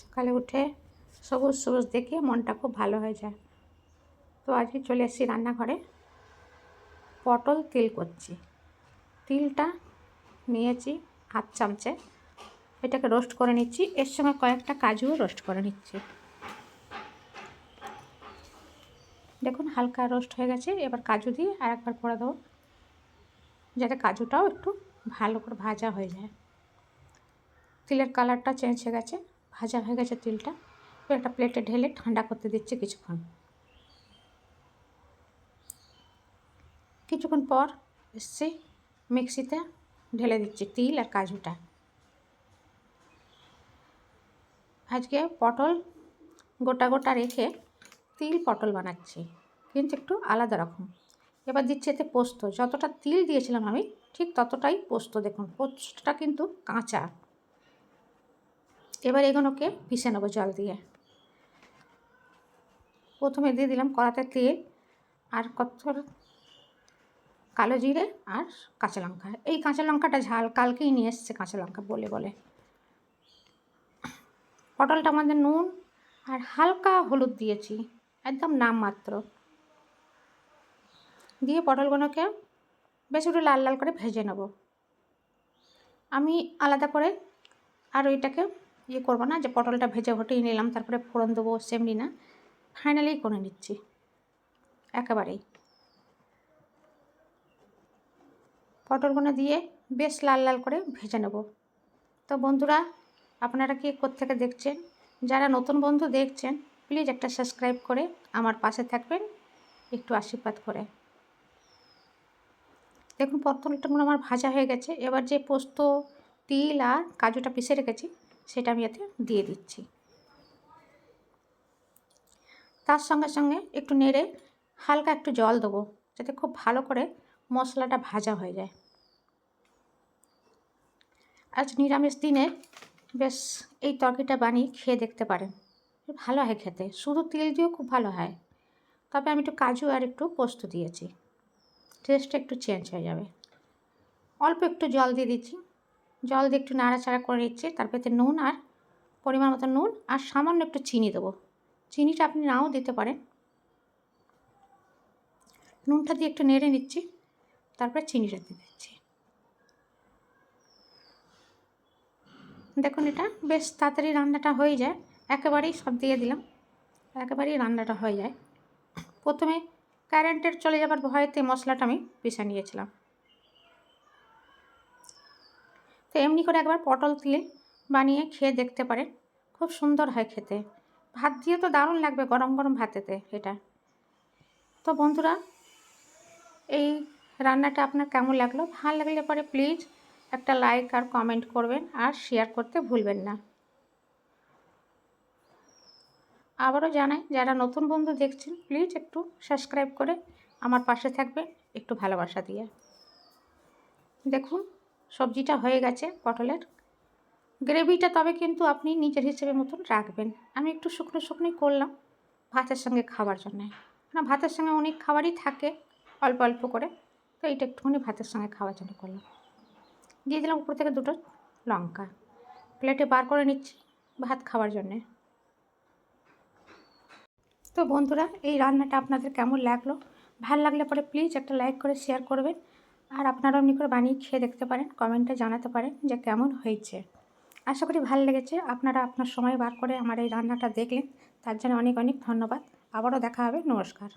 সকালে উঠে সবুজ সবুজ দেখে মনটা খুব ভালো হয়ে যায়। তো আজকে চলে এসেছি রান্নাঘরে। পটল তিল করছি। তিলটা নিয়েছি হাত চামচে। এটাকে রোস্ট করে নিচ্ছি। এর সঙ্গে কয়েকটা কাজুও রোস্ট করে নিচ্ছি। দেখুন, হালকা রোস্ট হয়ে গেছে। এবার কাজু দিয়ে আর একবার করে দেবো। যাতে কাজুটাও একটু ভালো করে ভাজা হয়ে যায়। তিলের কালারটা চেঞ্জ হয়ে গেছে। ভাজা হয়ে গেছে তিলটা। একটা প্লেটে ঢেলে ঠান্ডা করতে দিচ্ছি কিছুক্ষণ। কিছুক্ষণ পর এসছি মিক্সিতে ঢেলে দিচ্ছি তিল আর কাজুটা। আজকে পটল গোটা গোটা রেখে তিল পটল বানাচ্ছি, কিন্তু একটু আলাদা রকম। এবার দিচ্ছি এতে পোস্ত। যতটা তিল দিয়েছিলাম আমি, ঠিক ততটাই পোস্ত। দেখুন, পোস্তটা কিন্তু কাঁচা। এবার এগুলোকে পিষে নেব জল দিয়ে। প্রথমে দিয়ে দিলাম কড়াতে তেল আর কত কালো জিরে আর কাঁচা লঙ্কা। এই কাঁচা লঙ্কাটা ঝাল, কালকেই নিয়ে এসছে কাঁচা লঙ্কা বলে বলে। পটলটা আমাদের নুন আর হালকা হলুদ দিয়েছি, একদম নামমাত্র দিয়ে পটলগুলোকে বেশ একটু লাল লাল করে ভেজে নেব। আমি আলাদা করে আর ওইটাকে ইয়ে করব না, যে পটলটা ভেজে ঘটেই নিলাম, তারপরে ফোড়ন দেবো, সেমনি না। ফাইনালি করে নিচ্ছি। একেবারেই। পটলগুলো দিয়ে বেশ লাল লাল করে ভেজে নেব। তো বন্ধুরা, আপনারা কি কোত্থেকে দেখছেন? যারা নতুন বন্ধু দেখছেন, প্লিজ একটা সাবস্ক্রাইব করে আমার পাশে থাকবেন, একটু আশীর্বাদ করে। দেখুন, পটলটা আমার ভাজা হয়ে গেছে। এবার যে পোস্ত, তিল আর কাজুটা পিষে রেখেছি সেটা আমি এতে দিয়ে দিচ্ছি। তার সঙ্গে সঙ্গে একটু নেড়ে হালকা একটু জল দেবো, যাতে খুব ভালো করে মশলাটা ভাজা হয়ে যায়। আজ নিরামিষ দিনে বেশ এই তরকারিটা বানিয়ে খেয়ে দেখতে পারেন, ভালো হয় খেতে। শুধু তেল দিয়েও খুব ভালো হয়। তবে আমি একটু কাজু আর একটু পোস্ত দিয়েছি। টেস্টটা একটু চেঞ্জ হয়ে যাবে। অল্প একটু জল দিয়ে দিচ্ছি। জল দিয়ে একটু নাড়াচাড়া করে নিচ্ছি তারপরে নুন আর পরিমাণ মতো নুন আর সামান্য একটু চিনি দেবো। চিনিটা আপনি নাও দিতে পারেন। নুনটা দিয়ে একটু নেড়ে নিচ্ছি, তারপরে চিনিটা দিয়ে দিচ্ছি। দেখুন এটা বেশ তাড়াতাড়ি রান্নাটা হয়ে যায়, একেবারেই সব দিয়ে দিলাম, একেবারেই রান্নাটা হয়ে যায়। প্রথমে কারেন্টের চলে যাবার ভয়েতে মশলাটা আমি পিষে নিয়েছিলাম। তো এমনি করে একবার পটল তিল বানিয়ে খেয়ে দেখতে পারেন। খুব সুন্দর হয় খেতে। ভাত দিয়ে তো দারুণ লাগবে গরম গরম ভাতেতে এটা। তো বন্ধুরা, এই রান্নাটা আপনার কেমন লাগল? ভালো লাগলে পরে প্লিজ একটা লাইক আর কমেন্ট করবেন আর শেয়ার করতে ভুলবেন না। আবারও জানাই, যারা নতুন বন্ধু দেখছেন, প্লিজ একটু সাবস্ক্রাইব করে আমার পাশে থাকবেন একটু ভালোবাসা দিয়ে। দেখুন সবজিটা হয়ে গেছে, পটলের। গ্রেভিটা তবে কিন্তু আপনি নিজের হিসেবে মতন রাখবেন। আমি একটু শুকনো শুকনোই করলাম ভাতের সঙ্গে খাবার জন্যে। না, ভাতের সঙ্গে অনেক খাবারই থাকে, অল্প অল্প করে। তো এইটা একটুখানি ভাতের সঙ্গে খাওয়ার জন্য করলাম। দিয়ে দিলাম উপর থেকে দুটো লঙ্কা। প্লেটে বার করে নিচ্ছি ভাত খাওয়ার জন্যে। তো বন্ধুরা, এই রান্নাটা আপনাদের কেমন লাগল? ভালো লাগলে পরে প্লিজ একটা লাইক করে, শেয়ার করবেন। আর আপনারাও এমনি করে বানিয়ে খেয়ে দেখতে পারেন, কমেন্টে জানাতে পারেন যে কেমন হয়েছে। আশা করি ভালো লেগেছে। আপনারা আপনার সময় বার করে আমার এই রান্নাটা দেখলেন। তার জন্য অনেক অনেক ধন্যবাদ। আবারও দেখা হবে। নমস্কার।